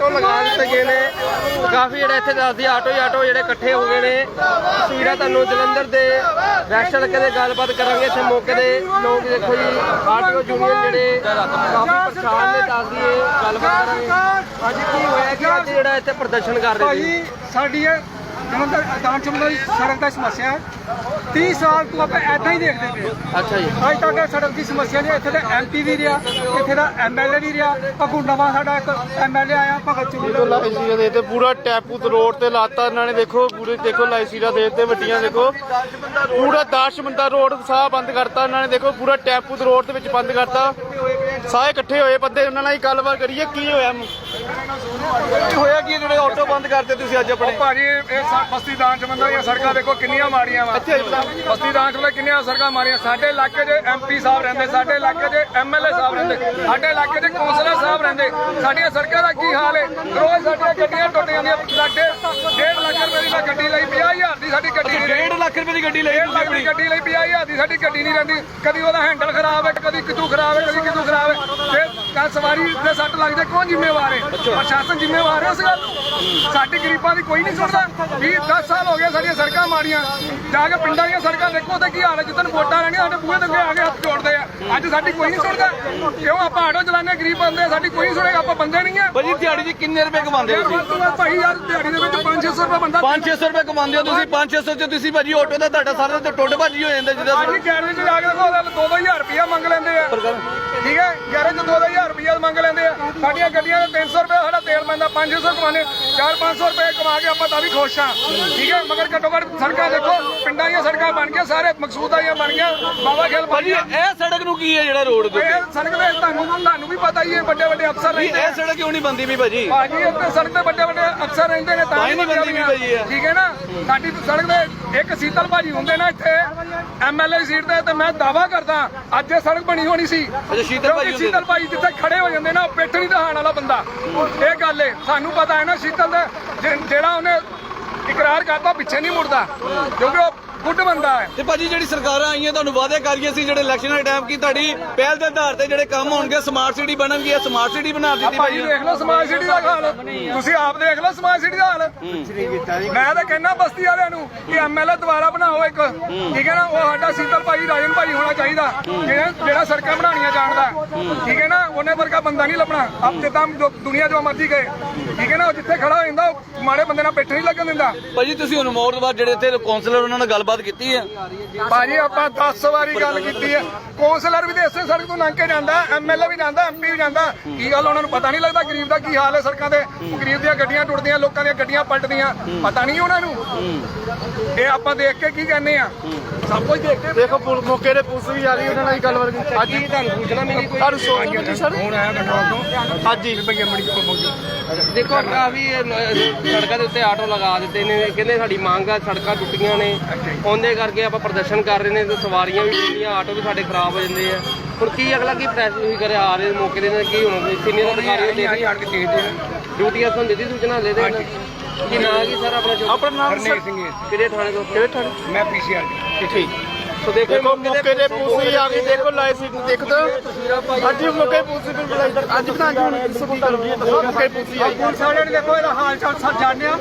Auto ਲਗਾ ਦਿੱਤੇ ਗਏ ਨੇ। ਕਾਫੀ ਜਿਹੜੇ ਇੱਥੇ ਦੱਸਦੀ ਆਟੋ ਹੀ ਆਟੋ ਜਿਹੜੇ ਇਕੱਠੇ ਹੋ ਗਏ ਨੇ। ਤਸਵੀਰਾਂ ਤੁਹਾਨੂੰ ਜਲੰਧਰ ਦੇ ਰੈਸ਼ਲ ਕਦੇ ਗੱਲਬਾਤ ਕਰਾਂਗੇ ਇੱਥੇ ਮੌਕੇ ਦੇ ਲੋਕ ਦੇਖੋ ਜੀ, ਆਟੋ ਯੂਨੀਅਨ ਜਿਹੜੇ ਕਾਫੀ ਪਰੇਸ਼ਾਨ ਨੇ ਦੱਸਦੀ ਏ ਗੱਲਬਾਤ ਕਰਾਂਗੇ। ਅੱਜ ਕੀ ਹੋਇਆ ਕਿ ਅੱਜ ਜਿਹੜਾ ਇੱਥੇ ਪ੍ਰਦਰਸ਼ਨ ਕਰ ਰਹੇ ਸੀ ਸਾਡੀ ਦਾਨ ਚਮੜਾ ਦੀ ਸੜਕ ਦਾ ਸਮੱਸਿਆ ਹੈ। 30 ਸਾਲ ਤੋਂ ਆਪਾਂ ਐਦਾਂ ਹੀ ਦੇਖਦੇ ਪਏ। ਅੱਛਾ ਜੀ। ਅੱਜ ਤੱਕ ਸੜਕ ਦੀ ਸਮੱਸਿਆ ਨਹੀਂ ਇੱਥੇ ਦਾ ਐਮਪੀ ਵੀ ਰਿਹਾ ਇੱਥੇ ਦਾ ਐਮਐਲਏ ਵੀ ਰਿਹਾ। ਅੱਗੋਂ ਨਵਾਂ ਸਾਡਾ ਇੱਕ ਐਮਐਲਏ ਆਇਆ ਭਗਤ ਚੂੜ ਲਾਈਸੀਰਾ ਦੇ ਤੇ ਪੂਰਾ ਟੈਪੂ ਰੋਡ ਤੇ ਲਾਤਾ ਇਹਨਾਂ ਨੇ ਦੇਖੋ ਪੂਰੇ ਦੇਖੋ ਲਾਈਸੀਰਾ ਦੇ ਤੇ ਵੱਡੀਆਂ ਦੇਖੋ। ਪੂਰਾ 10 ਬੰਦਾ ਰੋਡ ਸਾਹ ਬੰਦ ਕਰਤਾ ਇਹਨਾਂ ਨੇ ਦੇਖੋ ਪੂਰਾ ਟੈਪੂ ਰੋਡ ਦੇ ਵਿੱਚ ਬੰਦ ਕਰਤਾ। ਸਾਰੇ ਇਕੱਠੇ ਹੋਏ ਬੰਦੇ ਉਹਨਾਂ ਨਾਲ ਹੀ ਗੱਲਬਾਤ ਕਰੀਏ ਕੀ ਹੋਇਆ? ਕੀ ਹੋਇਆ ਕੀ ਜਿਹੜੇ ਆਟੋ ਬੰਦ ਕਰਦੇ ਤੁਸੀਂ ਅੱਜ ਆਪਣੇ? ਭਾਜੀ ਇਹ ਸਾ- ਬਸਤੀ ਦਾਨ ਚਮੰਦਾ ਦੀਆਂ ਸੜਕਾਂ ਦੇਖੋ ਕਿੰਨੀਆਂ ਮਾੜੀਆਂ ਵਾ। ਬਸਤੀ ਦਾਨ ਚਮੰਦਾ ਕਿੰਨੀਆਂ ਸੜਕਾਂ ਮਾੜੀਆਂ। ਸਾਡੇ ਇਲਾਕੇ 'ਚ ਐਮਪੀ ਸਾਹਿਬ ਰਹਿੰਦੇ ਸਾਡੇ ਇਲਾਕੇ 'ਚ ਐਮਐਲਏ ਸਾਹਿਬ ਰਹਿੰਦੇ ਸਾਡੇ ਇਲਾਕੇ 'ਚ ਕੌਂਸਲਰ ਸਾਹਿਬ ਰਹਿੰਦੇ। ਸਾਡੀਆਂ ਸੜਕਾਂ ਦਾ ਕੀ ਹਾਲ ਹੈ? ਰੋਜ਼ ਸਾਡੀਆਂ ਗੱਡੀਆਂ ਟੁੱਟ ਜਾਂਦੀਆਂ ਸਾਡੇ 1.5 ਲੱਖ ਰੁਪਏ ਦੀ ਮੈਂ ਗੱਡੀ ਲਈ 50000 ਦੀ ਸਾਡੀ ਗੱਡੀ ਨਹੀਂ ਰਹੀ 1.5 ਲੱਖ ਰੁਪਏ ਦੀ ਗੱਡੀ ਲਈ 1.5 ਲੱਖ ਦੀ ਗੱਡੀ ਲਈ 50000 ਦੀ ਸਾਡੀ ਗੱਡੀ ਨਹੀਂ ਰਹਿੰਦੀ। ਕਦੀ ਉਹਦਾ ਹੈਂਡਲ ਖਰਾਬ ਹੈ ਕਦੀ ਕਿਤੋਂ ਖਰਾਬ ਹੈ ਕਦੀ ਕਿਤੋਂ ਖਰਾਬ ਹੈ। ਤੇ ਕੱਲ ਸਵਾਰੀ ਦੇ ਸੱਟ ਲੱਗਦੇ ਕੌਣ ਜ਼ਿੰਮੇਵਾਰ ਹੈ? ਪ੍ਰਸ਼ਾਸਨ ਜ਼ਿੰਮੇਵਾਰ ਹੈ ਇਸ ਗੱਲ ਨੂੰ? ਸਾਡੀ ਗਰੀਬਾਂ ਦੀ ਕੋਈ ਨਹੀਂ ਸੁਣਦਾ। 20 10 ਸਾਲ ਹੋ ਗਏ ਸਾਡੀਆਂ ਸੜਕਾਂ ਮਾੜੀਆਂ। ਜਾ ਕੇ ਪਿੰਡਾਂ ਦੀਆਂ ਸੜਕਾਂ ਦੇਖੋ ਤੇ ਕੀ ਹਾਲ ਹੈ। ਜਿੱਦਨ ਵੋਟਾਂ ਲੈਣੀਆਂ ਸਾਡੇ ਬੂਹੇ ਅੱਗੇ ਆ ਕੇ ਹੱਥ ਜੋੜਦੇ ਆ। ਅੱਜ ਸਾਡੀ ਕੋਈ ਨਹੀਂ ਸੁਣਦਾ। ਕਿਉਂ? ਆਪਾਂ ਆਟੋ ਚਲਾਉਂਦੇ ਗਰੀਬ ਬੰਦੇ ਆ, ਸਾਡੀ ਕੋਈ ਨਹੀਂ ਸੁਣੇਗਾ। ਆਪਾਂ ਬੰਦੇ ਨਹੀਂ ਆ। ਭਾਜੀ ਦਿਹਾੜੀ ਦੀ ਕਿੰਨੇ ਰੁਪਏ ਕਮਾਉਂਦੇ ਹੋ ਤੁਸੀਂ? ਭਾਈ ਯਾਰ ਦਿਹਾੜੀ ਦੇ ਵਿੱਚ 5-600 ਰੁਪਏ ਬੰਦਾ 5-600 ਰੁਪਏ ਕਮਾਉਂਦੇ ਹੋ ਤੁਸੀਂ? 5-600 ਚ ਤੁਸੀਂ ਭਾਜੀ ਆਟੋ ਦਾ ਤੁਹਾਡਾ ਸਾਰਾ ਤੇ ਟੁੱਟ ਭੱਜੀ ਹੋ ਜਾਂਦਾ ਜਿੱਦਾਂ ਅੱਜ ਗੈਰੇਜ ਜਾ ਕੇ ਦੇਖੋ ਉਹਦਾ 2-2000 ਰੁਪਇਆ ਮੰਗ ਲੈਂਦੇ ਆ। ਠੀਕ ਹੈ? ਗੈਰੇਜ 'ਚ 2-2000 ਰੁਪਇਆ ਮੰਗ ਲੈਂਦੇ ਆ। ਸਾਡੀਆਂ ਗੱਡੀਆਂ ਦਾ 300 ਰੁਪਏ, ਸਾਡਾ ਤੇਲ ਪੈਂਦਾ 500 ਕਮਾਨੇ 4-500 ਰੁਪਏ ਕਮਾ ਕੇ ਆਪਾਂ ਤਾਂ ਵੀ ਖੁਸ਼ ਆ ਠੀਕ ਹੈ? ਮਗਰ ਘੱਟੋ ਘੱਟ ਸੜਕਾਂ ਦੇਖੋ ਪਿੰਡਾਂ ਦੀਆਂ ਸੜਕਾਂ ਬਣ ਗਈਆਂ ਸਾਰੇ ਮਕਸੂਦਾਂ ਦੀਆਂ ਬਣ ਗਈਆਂ ਬਾਬਾ ਖੇਲ ਬਣ ਭਾਜੀ ਗਿਆ ਇਹ ਸੜਕ ਨੂੰ ਕੀ ਹੈ ਜਿਹੜਾ ਰੋਡ ਦੇ? ਇਹ ਸੜਕ ਦੇ ਤੁਹਾਨੂੰ ਤੁਹਾਨੂੰ ਵੀ ਪਤਾ ਹੀ ਹੈ ਵੱਡੇ ਵੱਡੇ ਅਫਸਰ ਨਹੀਂ, ਰਹਿੰਦੇ ਇਹ ਸੜਕ ਕਿਉਂ ਨਹੀਂ ਬੰਦੀ ਵੀ ਭਾਜੀ? ਭਾਜੀ ਇੱਥੇ ਸੜਕ ਤੇ ਵੱਡੇ ਵੱਡੇ ਅਫਸਰ ਰਹਿੰਦੇ ਨੇ ਤਾਂ ਹੀ ਨਹੀਂ ਬੰਦੀ ਵੀ ਪਈ ਹੈ। ਠੀਕ ਹੈ ਨਾ? ਸਾਡੀ ਸੜਕ ਤੇ ਇੱਕ ਸੀਤਲ ਭਾਜੀ ਹੁੰਦੇ ਨਾ ਇੱਥੇ। ਐਮਐਲਏ ਸੀਟ ਤੇ ਤੇ ਮੈਂ ਦਾਵਾ ਕਰਦਾ ਅੱਜ ਇਹ ਸੜਕ ਬਣੀ ਹੋਣੀ ਸੀ। ਅੱਛਾ, ਸ਼ੀਤਲ ਭਾਜੀ ਕਿਉਂਕਿ ਹੁੰਦੇ ਸ਼ੀਤਲ ਭਾਜੀ ਜਿੱਥੇ ਖੜੇ ਹੋ ਜਾਂਦੇ ਨਾ ਉਹ ਪਿੱਠ ਨਹੀਂ ਦਿਖਾਉਣ ਵਾਲਾ ਬੰਦਾ। ਇਹ ਗੱਲ ਏ ਸਾਨੂੰ ਪਤਾ ਹੈ ਨਾ ਸ਼ੀਤਲ ਦਾ ਜਿਹੜਾ ਉਹਨੇ ਇਕਰਾਰ ਕਰਤਾ ਪਿੱਛੇ ਨਹੀਂ ਮੁੜਦਾ ਕਿਉਂਕਿ ਉਹ ਗੁੱਡ ਬੰਦਾ ਹੈ। ਤੇ ਭਾਜੀ ਜਿਹੜੀ ਸਰਕਾਰਾਂ ਆਈਆਂ ਤੁਹਾਨੂੰ ਵਾਅਦੇ ਕਰ ਗਈਆਂ ਸੀ ਜਿਹੜੇ ਇਲੈਕਸ਼ਨ ਦੇ ਟਾਈਮ ਕੀ ਤੁਹਾਡੀ ਪਹਿਲ ਦੇ ਆਧਾਰ ਤੇ ਜਿਹੜੇ ਕੰਮ ਹੋਣਗੇ ਸਮਾਰਟ ਸਿਟੀ ਬਣਨਗੀ ਇਹ ਸਮਾਰਟ ਸਿਟੀ ਬਣਾ ਦਿੱਤੀ ਭਾਜੀ ਦੇਖ ਲਓ ਸਮਾਜ ਸਿਟੀ ਦਾ ਹਾਲ। ਤੁਸੀਂ ਆਪ ਦੇਖ ਲਓ ਸਮਾਜ ਸਿਟੀ ਦਾ ਹਾਲ। ਮੈਂ ਤਾਂ ਕਹਿੰਦਾ ਬਸਤੀ ਵਾਲਿਆਂ ਨੂੰ ਕਿ ਐਮਐਲਏ ਦੁਬਾਰਾ ਬਣਾਓ ਇੱਕ। ਠੀਕ ਹੈ ਨਾ? ਉਹ ਸਾਡਾ ਸੀਤਲ ਭਾਈ ਰਾਜਨ ਭਾਈ ਹੋਣਾ ਚਾਹੀਦਾ। ਜਿਹੜਾ ਜਿਹੜਾ ਸੜਕਾਂ ਬਣਾਉਣੀਆਂ ਜਾਣਦਾ ਠੀਕ ਹੈ ਨਾ? ਉਹਨੇ ਵਰਗਾ ਬੰਦਾ ਨਹੀਂ ਲੱਭਣਾ। ਆਪ ਜਿੱਦਾਂ ਜੋ ਦੁਨੀਆ ਜੋ ਮਰਜ਼ੀ ਗਏ ਠੀਕ ਹੈ ਨਾ? ਉਹ ਜਿੱਥੇ ਖੜਾ ਹੋ ਜਾਂਦਾ ਮਾੜੇ ਬੰਦੇ ਨਾਲ ਪਿੱਠ ਨਹੀਂ ਲੱਗਣ ਦਿੰਦਾ। ਭਾਜੀ ਤੁਸੀਂ ਹੁਣ ਮੋਰਦਵਾਰ ਜਿਹੜੇ ਇੱਥੇ ਕਾਉਂਸਲਰ ਉਹਨਾਂ ਨਾਲ ਗੱਲਬਾਤ ਕੀਤੀ ਹੈ ਭਾਜੀ ਆਪਾਂ 10 ਵਾਰੀ ਗੱਲ ਕੀਤੀ ਹੈ ਕੌਂਸਲਰ ਵੀ ਤੇ ਇਸੇ ਸੜਕ ਤੋਂ ਲੰਘ ਕੇ ਜਾਂਦਾ ਐਮਐਲਏ ਵੀ ਜਾਂਦਾ ਐਮਪੀ ਵੀ ਜਾਂਦਾ। ਕੀ ਗੱਲ ਉਹਨਾਂ ਨੂੰ ਪਤਾ ਨਹੀਂ ਲੱਗਦਾ ਗਰੀਬ ਦਾ ਕੀ ਹਾਲ ਹੈ ਸੜਕਾਂ ਤੇ? ਗਰੀਬ ਦੀਆਂ ਗੱਡੀਆਂ ਟੁੱਟਦੀਆਂ ਲੋਕਾਂ ਦੀਆਂ ਗੱਡੀਆਂ ਪਲਟਦੀਆਂ। ਪਤਾ ਨਹੀਂ ਉਹਨਾਂ ਨੂੰ। ਇਹ ਆਪਾਂ ਦੇਖ ਕੇ ਕੀ ਕਹਿੰਦੇ ਆ? ਸਭ ਕੁਝ ਦੇਖ ਕੇ ਦੇਖੋ ਪੁਲ ਮੌਕੇ ਤੇ ਪੁਲਿਸ ਵੀ ਆ ਰਹੀ ਉਹਨਾਂ ਨਾਲ ਹੀ ਗੱਲਬਾਤ ਕੀਤੀ। ਅੱਜ ਤੁਹਾਨੂੰ ਸੂਚਨਾ ਮਿਲੀ ਕੋਈ? ਤੁਹਾਨੂੰ ਸੋਚ ਮਿਲੀ ਸਰ। ਹੁਣ ਆਇਆ ਕੰਟਰੋਲ ਤੋਂ ਹਾਂਜੀ ਦੇਖੋ ਕਾਫੀ ਇਹ ਲ- ਸੜਕਾਂ ਦੇ ਉੱਤੇ ਆਟੋ ਲਗਾ ਦਿੱਤੇ ਨੇ। ਕਹਿੰਦੇ ਸਾਡੀ ਮੰਗ ਆ ਸੜਕਾਂ ਟੁੱਟੀਆਂ ਨੇ। ਉਹਦੇ ਕਰਕੇ ਆਪਾਂ ਪ੍ਰਦਰਸ਼ਨ ਕਰ ਰਹੇ ਨੇ ਤੇ ਸਵਾਰੀਆਂ ਵੀ ਟੁੱਟੀਆਂ ਆਟੋ ਵੀ ਸਾਡੇ ਖਰਾਬ ਹੋ ਜਾਂਦੇ ਆ। ਹੁਣ ਕੀ ਅਗਲਾ ਕੀ ਪ੍ਰੈਸ ਤੁਸੀਂ ਕਰੇ ਆ ਰਹੇ ਮੌਕੇ ਦੇ ਨਾਲ ਕੀ ਹੁਣ ਸੀਨੀਅਰ ਅਧਿਕਾਰੀ ਦੇ ਆਣ ਕੇ ਦੇਖਦੇ ਆ ਡਿਊਟੀ ਅਸਾਂ ਦਿੱਤੀ ਸੂਚਨਾ ਦੇ ਦੇਣਾ। ਕੀ ਨਾਂ ਕੀ ਸਰ ਆਪਣਾ ਜੋ? ਆਪਣਾ ਨਾਮ ਹਰਨੇਕ ਸਿੰਘ ਜੀ, ਕਿਹੜੇ ਥਾਣੇ ਤੋਂ? ਕਿਹੜੇ ਥਾਣੇ? ਮੈਂ ਪੀਸੀਆਰ ਠੀਕ। ਸੋ ਦੇਖੋ ਦੇਖੋ ਮੌਕੇ ਤੇ ਵੀ ਆ ਗਈ ਦੇਖੋ ਲਾਈਸੈਂਸ ਦੇਖੋ। ਤਾਂ ਅੱਜ ਵੀ ਮੌਕੇ ਵੀ ਬੁਲਾਈ ਅੱਜ ਬਣਾ ਜੀ ਹੁਣ ਕੀ ਕਰੂਗੀ ਦੱਸੋ ਮੌਕੇ ਵੀ ਆਈ ਪੁਲਿਸ ਵਾਲਿਆਂ ਨੇ ਦੇਖੋ ਇਹਦਾ ਹਾਲ ਚਾਲ ਸਭ ਜਾਣਦੇ ਆ।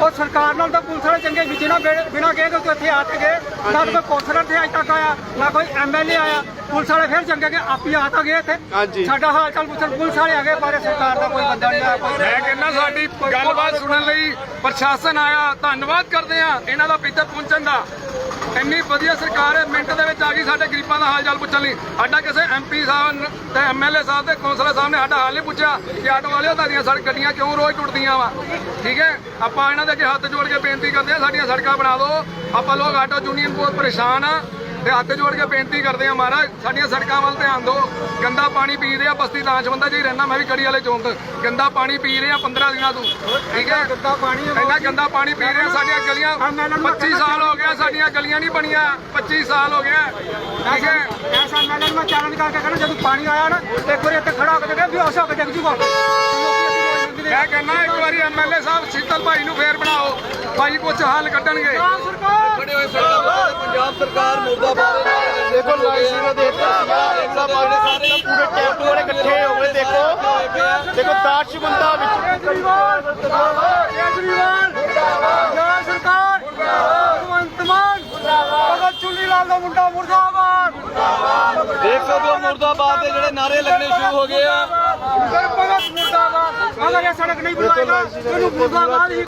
ਉਹ ਸਰਕਾਰ ਨਾਲ ਤਾਂ ਪੁਲਿਸ ਵਾਲੇ ਚੰਗੇ ਵਿੱਚ ਨਾ ਬਿਨਾ ਕਹੇ ਕਿ ਇੱਥੇ ਆ ਕੇ ਗਏ। ਨਾ ਤਾਂ ਕੋਈ ਕੌਂਸਲਰ ਤੇ ਅੱਜ ਤੱਕ ਆਇਆ ਨਾ ਕੋਈ ਐਮਐਲਏ ਆਇਆ। ਪੁਲਿਸ ਵਾਲੇ ਫਿਰ ਚੰਗੇ ਕਿ ਆਪੀ ਆ ਤਾਂ ਗਏ ਇੱਥੇ। ਸਾਡਾ ਹਾਲ ਚਾਲ ਪੁੱਛਣ ਪੁਲਿਸ ਵਾਲੇ ਆ ਗਏ ਪਰ ਸਰਕਾਰ ਦਾ ਕੋਈ ਬੰਦਾ ਨਹੀਂ ਆਇਆ ਕੋਈ ਮੈਂ ਕਹਿੰਦਾ ਸਾਡੀ ਗੱਲਬਾਤ ਸੁਣਨ ਲਈ ਪ੍ਰਸ਼ਾਸਨ ਆਇਆ। ਧੰਨਵਾਦ ਕਰਦੇ ਆ ਇਹਨਾਂ ਦਾ ਇੱਥੇ ਪਹੁੰਚਣ ਦਾ। ਇੰਨੀ ਵਧੀਆ ਸਰਕਾਰ ਹੈ, ਮਿੰਟ ਦੇ ਵਿੱਚ ਆ ਗਈ ਸਾਡੇ ਗਰੀਬਾਂ ਦਾ ਹਾਲ ਚਾਲ ਪੁੱਛਣ ਲਈ। ਸਾਡਾ ਕਿਸੇ ਐਮਪੀ ਸਾਹਿਬ ਨ- ਤੇ ਐਮਐਲਏ ਸਾਹਿਬ ਤੇ ਕੌਂਸਲਰ ਸਾਹਿਬ ਨੇ ਸਾਡਾ ਹਾਲ ਨਹੀਂ ਪੁੱਛਿਆ ਕਿ ਆਟੋ ਵਾਲਿਓ ਤੁਹਾਡੀਆਂ ਸੜਕ ਗੱਡੀਆਂ ਕਿਉਂ ਰੋਜ਼ ਟੁੱਟਦੀਆਂ ਵਾ। ਠੀਕ ਹੈ? ਆਪਾਂ ਇਹਨਾਂ ਦੇ ਅੱਗੇ ਹੱਥ ਜੋੜ ਕੇ ਬੇਨਤੀ ਕਰਦੇ ਆ ਸਾਡੀਆਂ ਸੜਕਾਂ ਬਣਾ ਦਿਓ। ਆਪਾਂ ਲੋਕ ਆਟੋ ਯੂਨੀਅਨ ਬਹੁਤ ਪਰੇਸ਼ਾਨ ਆ। ਤੇ ਹੱਥ ਜੋੜ ਕੇ ਬੇਨਤੀ ਕਰਦੇ ਆ ਮਹਾਰਾਜ ਸਾਡੀਆਂ ਸੜਕਾਂ ਵੱਲ ਧਿਆਨ ਦਿਓ। ਗੰਦਾ ਪਾਣੀ ਪੀ ਰਹੇ ਬਸਤੀ ਲਾਂਚਬੰਦਾ ਜੀ ਰਹਿਣਾ ਮੈਂ ਵੀ ਕੜੀ ਵਾਲੇ ਚੌਂਕ। ਗੰਦਾ ਪਾਣੀ ਪੀ ਰਹੇ ਆ 15 ਦਿਨਾਂ ਤੋਂ। ਠੀਕ ਹੈ? ਗੰਦਾ ਪਾਣੀ ਇੰਨਾ ਗੰਦਾ ਪਾਣੀ ਪੀ ਰਹੇ ਸਾਡੀਆਂ ਗਲੀਆਂ 25 ਸਾਲ ਹੋ ਗਿਆ ਸਾਡੀਆਂ ਗਲੀਆਂ ਨਹੀਂ ਬਣੀਆਂ। 25 ਸਾਲ ਹੋ ਗਿਆ ਠੀਕ ਹੈ? ਐਸਾ ਮੈਨਰ ਮੈਂ ਚੈਲੰਜ ਕਰਕੇ ਕਹਿੰਦਾ ਜਦੋਂ ਪਾਣੀ ਆਇਆ ਨਾ ਇੱਕ ਵਾਰੀ ਇੱਥੇ ਖੜਾ ਹੋ ਕੇ ਦੇਖਿਆ ਬੇਹੋਸ਼ ਹੋ ਕੇ ਜੂਗਾ। ਮੈਂ ਕਹਿੰਦਾ ਇੱਕ ਵਾਰੀ ਐਮਐਲਏ ਸਾਹਿਬ ਸ਼ੀਤਲ ਭਾਈ ਨੂੰ ਫੇਰ ਬਣਾਓ। ਭਾਈ ਕੁਛ ਹੱਲ ਕੱਢਣਗੇ। ਖੜੇ ਹੋਏ ਸਰਕਾਰ ਪੰਜਾਬ ਸਰਕਾਰ ਮੁਰਦਾਬਾਦ ਦੇਖੋ ਲਾਈਸੀਰਾ ਦੇ ਦਿੱਤਾ ਸੀਗਾ ਸਾਰੇ ਪੂਰੇ ਟੈਂਪੂ ਵਾਲੇ ਇਕੱਠੇ ਹੋ ਗਏ ਦੇਖੋ। ਦੇਖੋ 10 ਬੰਦਾ ਵਿੱਚ। ਕੇਜਰੀਵਾਲ ਕੇਜਰੀਵਾਲ ਪੰਜਾਬ ਸਰਕਾਰ। ਭਗਵੰਤ ਮਾਨ ਭਗਤ ਚੁੱਲੀ ਲਾਲ ਦਾ ਮੁੰਡਾ ਮੁਰਦਾਬਾਦ। ਦੇਖ ਸਕਦੇ ਹੋ ਮੁਰਦਾਬਾਦ ਦੇ ਜਿਹੜੇ ਨਾਰੇ ਲੱਗਣੇ ਸ਼ੁਰੂ ਹੋ ਗਏ ਆ। ਭਗਤ ਮੁਰਦਾਬਾਦ। ਅਗਰ ਇਹ ਸੜਕ ਨਹੀਂ ਬਣਾਏਗਾ ਇਹਨੂੰ ਮੁਰਦਾਬਾਦ